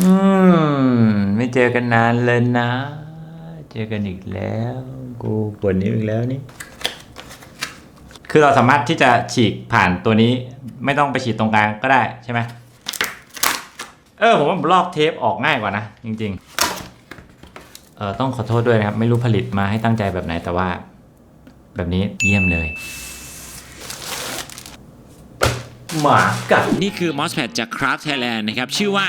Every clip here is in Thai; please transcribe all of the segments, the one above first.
อืม ไม่เจอกันนานเลยนะ เจอกันอีกแล้ว กูปวดนิ้วอีกแล้วนี่ คือเราสามารถที่จะฉีกผ่านตัวนี้ ไม่ต้องไปฉีดตรงกลางก็ได้ใช่ไหมเออผมว่าลอกเทปออกง่ายกว่านะ จริง ๆ เออต้องขอโทษด้วยนะครับ ไม่รู้ผลิตมาให้ตั้งใจแบบไหนแต่ว่า แบบนี้เยี่ยมเลย หมากัด นี่คือ Mousepad จาก Craft Thailand นะครับ ชื่อว่า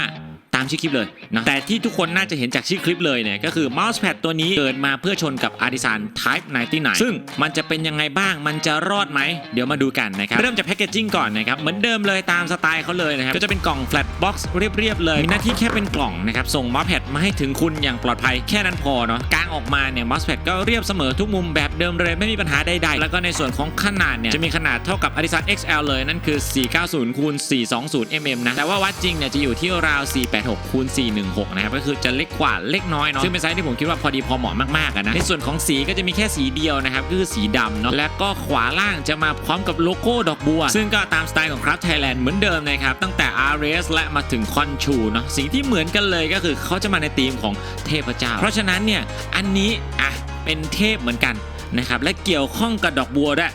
ามชื่อคลิปเลยนะแต่ที่ทุกคนน่าจะเห็นจากชื่อคลิปเลยเนี่ยก็คือ Mousepad ตัวนี้เกิดมาเพื่อชนกับ Artisan Type 99 ซึ่งมันจะเป็นยังไงบ้างมันจะรอดไหม เดี๋ยวมาดูกันนะครับ เริ่มจากแพคเกจจิ้งก่อนนะครับ เหมือนเดิมเลยตามสไตล์เขาเลยนะครับ ก็จะเป็นกล่อง flat box เรียบๆเลย มีหน้าที่แค่เป็นกล่องนะครับ ส่ง Mousepad มาให้ถึงคุณอย่างปลอดภัยแค่นั้นพอเนาะกางออกมาเนี่ย Mousepad ก็เรียบเสมอทุกมุมแบบเดิมเลยไม่มีปัญหาใดๆ แล้วก็ในส่วนของขนาดเนี่ยจะมีขนาดเท่ากับ Artisan XL เลยนั่นคือ 490คูณ420 mm นะแต่ว่าวัดจริงเนี่ยจะอยู่ที่ราว486คูณ416นะครับก็คือจะเล็กกว่าเล็กน้อยเนาะซึ่งเป็นไซส์ที่ผมคิดว่าพอดีพอเหมาะมากๆนะในส่วนของสีก็จะมีแค่สีเดียวนะครับก็คือสีดำเนาะและก็ขวาล่างจะมาพร้อมกับโลโก้ดอกบัว ซึ่งก็ตามสไตล์ของ Craft Thailand เหมือนเดิมนะครับตั้งแต่ RS และมาถึงคอนชูเนาะสิ่งที่เหมือนกันเลยก็คือเขาจะมาในธีมของเทพเจ้า เพราะฉะนั้นเนี่ยอันนี้อะเป็นเทพเหมือนกันนะครับและเกี่ยวข้องกับดอกบัวด้วย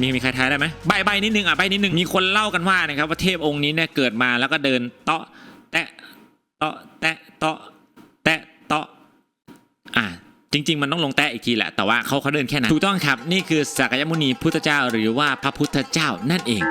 มีมีใครทายได้ไหมใบใบนิดนึงอะใบนิดนึงมีคนเล่ากันว่านะครับว่าเทพองค์นี้เนี่ยเกิดมาแล้วก็เดินเตาะแตะ เตาะแตะเตาะแตะเตาะอ่าจริง ๆ มันต้องลงแตะอีกทีแหละ แต่ว่าเขาเขาเดินแค่นั้น ถูกต้องครับ นี่คือสักยมุนีพุทธเจ้าหรือว่าพระพุทธเจ้านั่นเอง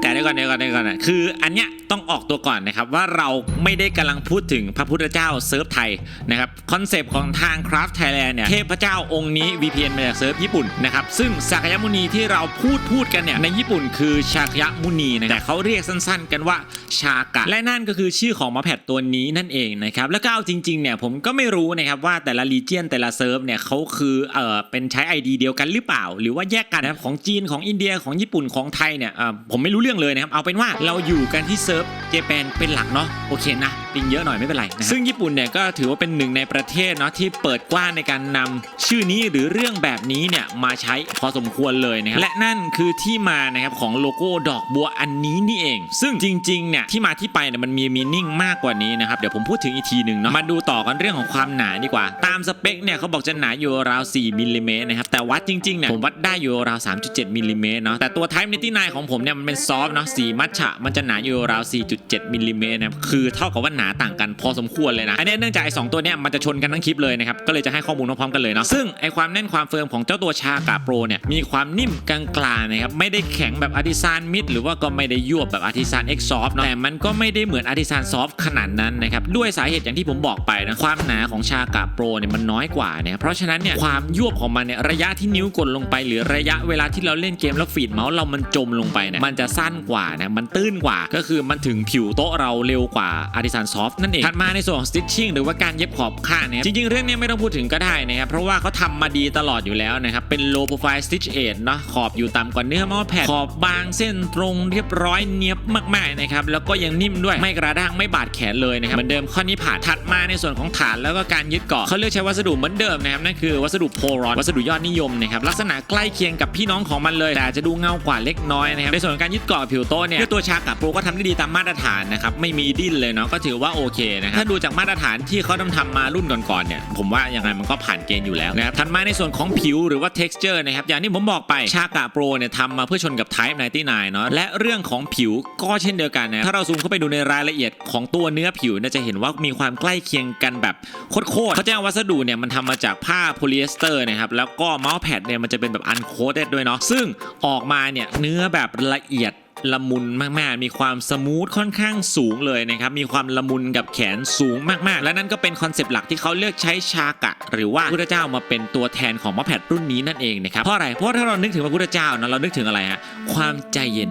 แต่เดี๋ยวก่อนเดี๋ยวก่อนเดี๋ยวก่อนนะคืออันเนี้ย ต้องออกตัวก่อนนะครับว่าเราไม่ได้กำลังพูดถึงพระพุทธเจ้าเซิร์ฟไทยนะครับคอนเซปต์ของทาง Craft Thailand เนี่ยเทพเจ้าองค์นี้ VPN มาจากเซิร์ฟญี่ปุ่นนะครับซึ่งสักยมุนีที่เราพูดพูดกันเนี่ยในญี่ปุ่นคือชากยมุนีนะแต่เขาเรียกสั้นๆ กันว่าชากะ และนั่นก็คือชื่อของมาแพดตัวนี้นั่นเองนะครับแล้วก็เอาจริงๆเนี่ยผมก็ไม่รู้นะครับว่าแต่ละรีเจียนแต่ละเซิร์ฟเนี่ยเขาคือเออเป็นใช้ ID เดียวกันหรือเปล่า หรือว่าแยกกันนะครับของจีนของอินเดียของญี่ปุ่นของไทยเนี่ยเออผมไม่รู้เรื่องเลยนะครับเอาเป็นว่าเราอยู่กันที่เซิร์ฟเจแปนเป็นหลักเนาะโอเคนะ ปิงเยอะหน่อยไม่เป็นไรนะซึ่งญี่ปุ่นเนี่ยก็ถือว่าเป็นหนึ่งในประเทศเนาะที่เปิดกว้างในการนำชื่อนี้หรือเรื่องแบบนี้เนี่ยมาใช้พอสมควรเลยนะครับและนั่นคือที่มานะครับของโลโก้ดอกบัวอันนี้นี่เอง ซึ่งจริงๆเนี่ยที่มาที่ไปเนี่ยมันมีมีนิ่งมากกว่านี้นะครับเดี๋ยวผมพูดถึงอีกทีหนึ่งเนาะมาดูต่อกันเรื่องของความหนาดีกว่า ตามสเปคเนี่ยเขาบอกจะหนาอยู่ราว4มิลลิเมตรนะครับแต่วัดจริงๆเนี่ยผมวัดได้อยู่ราว 3.7มิลลิเมตรเนาะแต่ตัว Type 99ของผมเนี่ยมันเป็นซอฟต์เนาะสีมัทฉะมันจะหนาอยู่ราว 4.7มิลลิเมตรนะครับคือเท่ากับว่าหนาต่างกันพอสมควรเลยนะอันนี้เนื่องจากไอ้สองตัวเนี่ยมันจะชนกันทั้งคลิปเลยนะครับก็เลยจะให้ข้อมูลพร้อมๆกันเลยเนาะซึ่งไอ้ความแน่นความเฟิร์มของเจ้าตัวชากาโปรเนี่ยมีความนิ่มกลางๆนะครับไม่ได้แข็งแบบอาร์ติซานมิดหรือว่าก็ไม่ได้ยวบแบบอาร์ติซานเอ็กซอฟเนาะแต่มันก็ไม่ได้เหมือนอาร์ติซานซอฟขนาดนั้นนะครับด้วยสาเหตุอย่างที่ผมบอกไปนะความหนาของชากาโปรเนี่ยมันน้อยกว่าเนี่ยเพราะฉะนั้นเนี่ยความยวบของมันเนี่ยระยะที่นิ้วกดลงไป หรือระยะเวลาที่เราเล่นเกมแล้วฟีดเมาส์เรามันจมลงไปเนี่ยมันจะสั้นกว่านะมันตื้นกว่าก็คือมันถึงผิวโต๊ะเราเร็วกว่าอาร์ติซานซอฟนั่นเองถัดมาในส่วนของ stitching หรือว่าการเย็บขอบข้างเนี่ยจริงๆ เรื่องนี้ไม่ต้องพูดถึงก็ได้นะครับเพราะว่าเขาทำมาดีตลอดอยู่แล้วนะครับเป็น low profile stitch edge เนาะขอบอยู่ต่ำกว่าเนื้อมอแผ่นขอบบางเส้นตรงเรียบร้อยเนียบมากๆนะครับแล้วก็ยังนิ่มด้วยไม่กระด้างไม่บาดแขนเลยนะครับเหมือนเดิมข้อนี้ผ่านถัดมาในส่วนของฐานแล้วก็การยึดเกาะเขาเลือกใช้วัสดุเหมือนเดิมนะครับนั่นคือวัสดุโพรอนวัสดุยอดนิยมนะครับลักษณะใกล้เคียงกับพี่น้องของมันเลย แต่จะดูเงากว่าเล็กน้อยนะครับในส่วนของการยึดเกาะผิวโต๊ะเนี่ยตัวชากับโปรก็ทำได้ดีตามมาตรฐานนะครับไม่มีดิ้นเลยเนาะก็ถือว่าโอเคนะครับถ้าดูจากมาตรฐานที่เขาทำทำมารุ่นก่อนๆเนี่ยผมว่ายังไงมันก็ผ่านเกณฑ์อยู่แล้วนะครับถัดมาในส่วนของผิวหรือว่า texture นะครับอย่างที่ผมบอกไปชากะโปรเนี่ยทำมาเพื่อชนกับ Type 99เนาะและเรื่องของผิวก็เช่นเดียวกันนะถ้าเราซูมเข้าไปดูในรายละเอียดของตัวเนื้อผิวเนี่ยจะเห็นว่ามีความใกล้เคียงกันแบบโคตรๆเขาจะเอาวัสดุเนี่ยมันทำมาจากผ้าโพลีเอสเตอร์นะครับแล้วก็เมาส์แพดเนี่ยมันจะเป็นแบบอันโคดด้วยเนาะซึ่งออกมาเนี่ยเนื้อแบบละเอียด ละมุนมากๆ มีความสมูทค่อนข้างสูงเลยนะครับ มีความละมุนกับแขนสูงมากๆ และนั่นก็เป็นคอนเซปต์หลักที่เขาเลือกใช้ชากะ หรือว่าพระพุทธเจ้ามาเป็นตัวแทนของมะแพดรุ่นนี้นั่นเองนะครับ เพราะอะไร เพราะว่าถ้าเรานึกถึงพระพุทธเจ้านะเรานึกถึงอะไรฮะ ความใจเย็น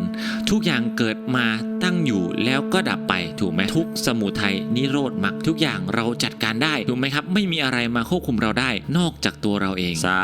ทุกอย่างเกิดมาตั้งอยู่แล้วก็ดับไปถูกไหมทุกสมุทัยนิโรธมรรคทุกอย่างเราจัดการได้ถูกไหมครับ ไม่มีอะไรมาควบคุมเราได้ นอกจากตัวเราเอง สา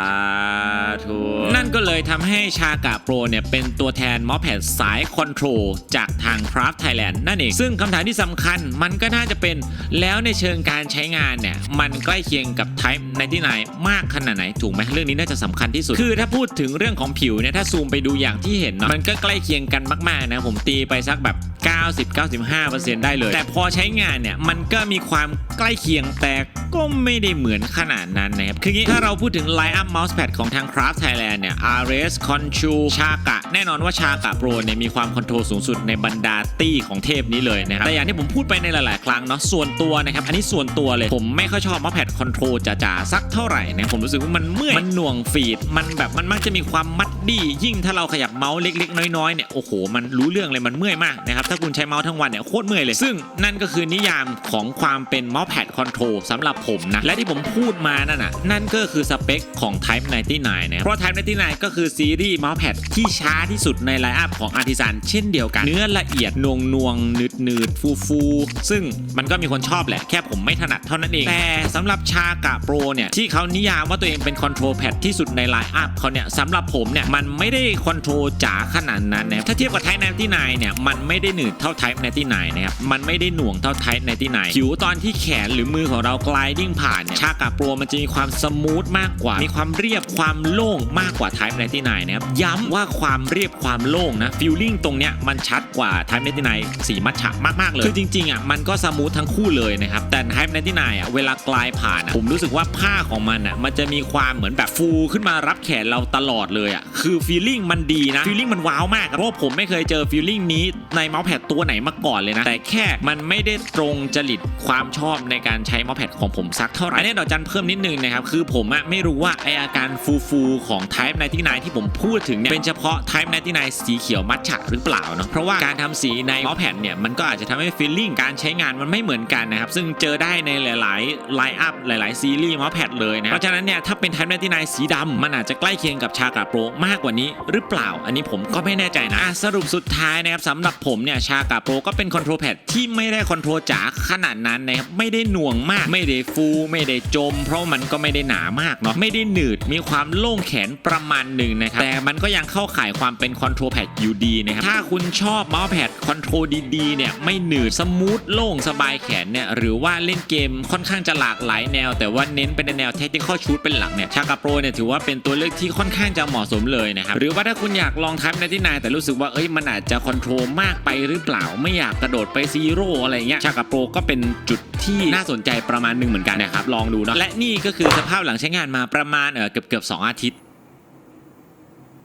ธุ นั่นก็เลยทำให้ชากาโปรเนี่ยเป็นตัวแทนมอแพดสายคอนโทรลจากทาง Craft Thailand นั่นเอง ซึ่งคำถามที่สำคัญมันก็น่าจะเป็นแล้วในเชิงการใช้งานเนี่ย มันใกล้เคียงกับ Type 99 มากขนาดไหน ถูกไหมเรื่องนี้น่าจะสำคัญที่สุด คือถ้าพูดถึงเรื่องของผิวเนี่ย ถ้าซูมไปดูอย่างที่เห็นเนาะมันก็ใกล้เคียงกันมากๆนะผมตีไปสักแบบ 90-95%ได้เลย แต่พอใช้งานเนี่ยมันก็มีความใกล้เคียงแต่ก็ไม่ได้เหมือนขนาดนั้นนะครับ คืองี้ถ้าเราพูดถึง Line Up Mousepad ของทาง Craft Thailand เนี่ย RS Control ชากะแน่นอนว่าชากะ Pro เนี่ยมีความคอนโทรลสูงสุดในบรรดาตี้ของเทพนี้เลยนะครับ แต่อย่างที่ผมพูดไปในหลาย ๆ ครั้งเนาะส่วนตัวนะครับ อันนี้ส่วนตัวเลยผมไม่ค่อยชอบ Mousepad Control จ๋าๆสักเท่าไหร่นะผมรู้สึกว่ามันเมื่อยมันหน่วงฟีดมันแบบมันมักจะมีความมัดดี้ยิ่งถ้าเราขยับเมาส์เล็ก ๆ น้อย ๆ เนี่ยโอ้โหมันรู้เรื่องเลยมันเมื่อยมากนะครับถ้าคุณใช้เมาส์ทั้งวันเนี่ยโคตรเมื่อยเลย ซึ่งนั่นก็คือนิยามของความเป็น Mousepad Control สำหรับผมนะ และที่ผมพูดมานั่นน่ะนั่นก็คือสเปคของ Type 99นะเพราะ Type 99 ก็คือซีรีส์ Mousepad ที่ช้าที่สุดในไลน์อัพของ Artisan เช่นเดียวกัน เนื้อละเอียดนวงนวงนืดนืดฟูฟูซึ่งมันก็มีคนชอบแหละแค่ผมไม่ถนัดเท่านั้นเอง แต่สำหรับชากะโปรเนี่ยที่เขานิยามว่าตัวเองเป็นคอนโทรลแพดที่สุดในไลน์อัพเขาเนี่ยสำหรับผมเนี่ยมันไม่ได้คอนโทรลจ๋าขนาดนั้นนะถ้าเทียบกับ Type 99เนี่ยมันไม่ได้หนืดเท่า Type 99นะครับมันไม่ได้หน่วงเท่า Type 99ผิวตอนที่แขนหรือมือของเรากลายดิ้งผ่านเนี่ยชากะโปรมันจะมีความสมูทมากกว่า มีความเรียบความโล่งมากกว่า Type 99นะครับย้ำว่าความเรียบความโล่งนะฟีลลิ่งตรงเนี้ยมันชัดกว่า Type 99สีมัทฉะมากๆเลยคือจริงๆอะมันก็สมูททั้งคู่เลยนะครับแต่ Type 99อะเวลากลายผ่านอะผมรู้สึกว่าผ้าของมันอะมันจะมีความเหมือนแบบฟูขึ้นมารับแขนเราตลอดเลยอะคือฟีลลิ่งมันดีนะฟีลลิ่งมันว้าวมากเพราะผมไม่เคยเจอฟีลลิ่งนี้ในเมาส์แพดตัวไหนมาก่อนเลยนะ แต่แค่มันไม่ได้ตรงจริตความชอบในการใช้มาส์แพดของผมสักเท่าไหร่อันนี้ดอกจันเพิ่มนิดนึงนะครับ คือผมอะไม่รู้ว่าไออาการฟูฟูของ Type 99ที่ผมพูดถึงเนี่ยเป็นเฉพาะ Type 99สีเขียวมัทฉะหรือเปล่าเนาะเพราะว่าการทำสีในมาส์แพดเนี่ยมันก็อาจจะทำให้ฟีลลิ่งการใช้งานมันไม่เหมือนกันนะครับซึ่งเจอได้ในหลายๆไลน์อัพหลาย ๆ ซีรีส์มาส์แพดเลยนะเพราะฉะนั้นเนี่ยถ้าเป็น Type 99สีดำมันอาจจะใกล้เคียงกับชากาโปรมากกว่านี้หรือเปล่า อันนี้ผมก็ไม่แน่ใจนะสรุปสุดท้ายนะครับสำหรับผมเนี่ยชากาโปก็เป็นคอนโทรลแพดที่ไม่ได้คอนโทรลจ๋าขนาดนั้นนะครับไม่ได้หน่วงมาก ไม่ได้ฟูไม่ได้จม เพราะมันก็ไม่ได้หนามากเนาะไม่ได้หนืดมีความโล่งแขนประมาณหนึ่งนะครับแต่มันก็ยังเข้าข่ายความเป็นคอนโทรลแพดอยู่ดีนะครับถ้าคุณชอบเมาส์แพดคอนโทรลดีๆเนี่ยไม่หนืดสมูทโล่งสบายแขนเนี่ยหรือว่าเล่นเกมค่อนข้างจะหลากหลายแนว แต่ว่าเน้นเป็นในแนวเทคนิคชูดเป็นหลักเนี่ยชากาโปเนี่ยถือว่าเป็นตัวเลือกที่ค่อนข้างจะเหมาะสมเลยนะครับหรือว่าถ้าคุณอยากลองทับในที่นายแต่รู้สึกว่าเอ้ยมันอาจจะคอนโทรลมากไปหรือเปล่าไม่อยากกระโดดไปซีโร่อะไรเงี้ยชากาโปรก็เป็นจุดที่น่าสนใจประมาณหนึ่งเหมือนกันนะครับลองดูเนาะและนี่ก็คือสภาพหลังใช้งานมาประมาณเออเกือบเกือบสองอาทิตย์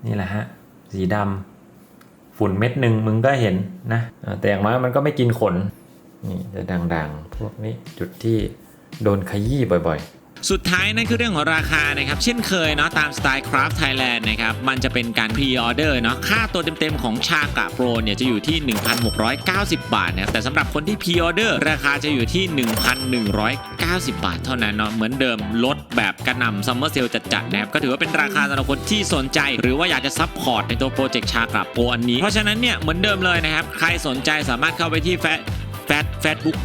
นี่แหละฮะสีดำฝุ่นเม็ดหนึ่งมึงก็เห็นนะแต่อย่างน้อยมันก็ไม่กินขนนี่จะด่างๆ พวกนี้จุดที่โดนขยี้บ่อยๆ สุดท้ายนั่นคือเรื่องของราคานะครับ เช่นเคยเนาะตามสไตล์ Craft Thailand นะครับ มันจะเป็นการพรีออเดอร์เนาะค่าตัวเต็มๆของชากะโปรเนี่ยจะอยู่ที่ 1,690 บาทนะครับแต่สำหรับคนที่พรีออเดอร์ราคาจะอยู่ที่ 1,190 บาท เท่านั้นเนาะเหมือนเดิมลดแบบกระนำซัมเมอร์เซลจัดๆนะครับก็ถือว่าเป็นราคาสำหรับคนที่สนใจ หรือว่าอยากจะซัพพอร์ตในตัวโปรเจกต์ชากะโปรอันนี้เพราะฉะนั้นเนี่ยเหมือนเดิมเลยนะครับใครสนใจสามารถเข้าไปที่แฟแฟดแฟดบุ๊ก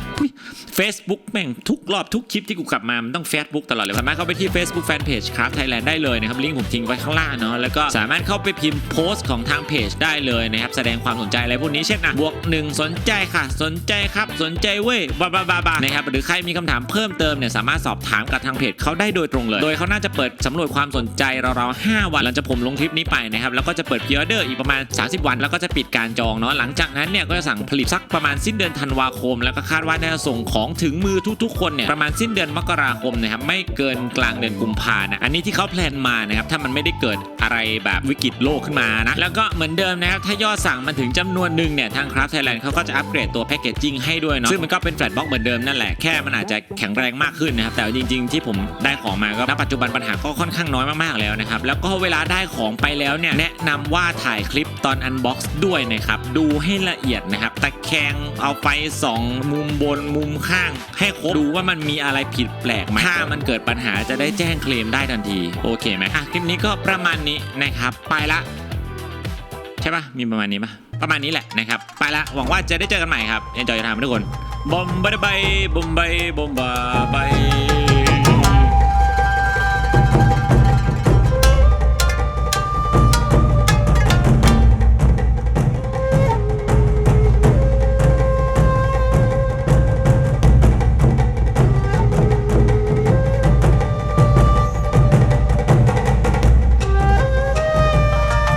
Facebook แม่งทุกรอบทุกคลิปที่กูขับมา มันต้อง Facebook ตลอดเลย สามารถเข้าไปที่ Facebook Fanpage ครับ Thailand ได้เลยนะครับ ลิงก์ผมทิ้งไว้ข้างล่างเนาะ แล้วก็สามารถเข้าไปพิมพ์โพสต์ของทางเพจได้เลยนะครับ แสดงความสนใจอะไรพวกนี้ เช่นอะบวกหนึ่งสนใจค่ะ สนใจครับ สนใจเว้ยบาบาบาบานะครับ หรือใครมีคำถามเพิ่มเติมเนี่ยสามารถสอบถามกับทางเพจเขาได้โดยตรงเลย โดยเขาน่าจะเปิดสำรวจความสนใจราวๆ5วันหลังจากผมลงคลิปนี้ไปนะครับ แล้วก็จะเปิดพิออเดอร์อีกประมาณ 30 วัน แล้วก็จะปิดการจองเนาะ หลังจากนั้นเนี่ยก็จะสั่งผลิตสักประมาณสิ้นเดือนธันวาคม แล้วก็คาดว่าน่าจะส่งของถึงมือทุกๆคนเนี่ยประมาณสิ้นเดือนมกราคมนะครับไม่เกินกลางเดือนกุมภานะอันนี้ที่เขาแพลนมานะครับถ้ามันไม่ได้เกิดอะไรแบบวิกฤตโลกขึ้นมานะแล้วก็เหมือนเดิมนะครับถ้ายอดสั่งมันถึงจำนวนหนึ่งเนี่ยทางคราฟไทยแลนด์เขาก็จะอัปเกรดตัวแพคเกจจิ้งให้ด้วยเนาะซึ่งมันก็เป็นแฟลตบ็อกเหมือนเดิมนั่นแหละแค่มันอาจจะแข็งแรงมากขึ้นนะครับแต่จริงๆที่ผมได้ของมาก็ณปัจจุบันปัญหาก็ค่อนข้างน้อยมากๆแล้วนะครับแล้วก็เวลาได้ของไปแล้วเนี่ยแนะนำว่าถ่ายคลิปตอนอันบ็อกซ์ด้วยนะครับดูให้ละเอียดนะครับตะแคงเอาไฟส่องมุมบนมุมข้างให้ครบดูว่ามันมีอะไรผิดแปลกไหมถ้ามันเกิดปัญหาจะได้แจ้งเคลมได้ทันที โอเคไหมอะคลิปนี้ก็ประมาณนี้นะครับ ไปละใช่ปะมีประมาณนี้ปะประมาณนี้แหละนะครับ ไปละหวังว่าจะได้เจอกันใหม่ครับเอ็นจอยทามทุกคนบอมบายบายบอมบายบอมบายบาย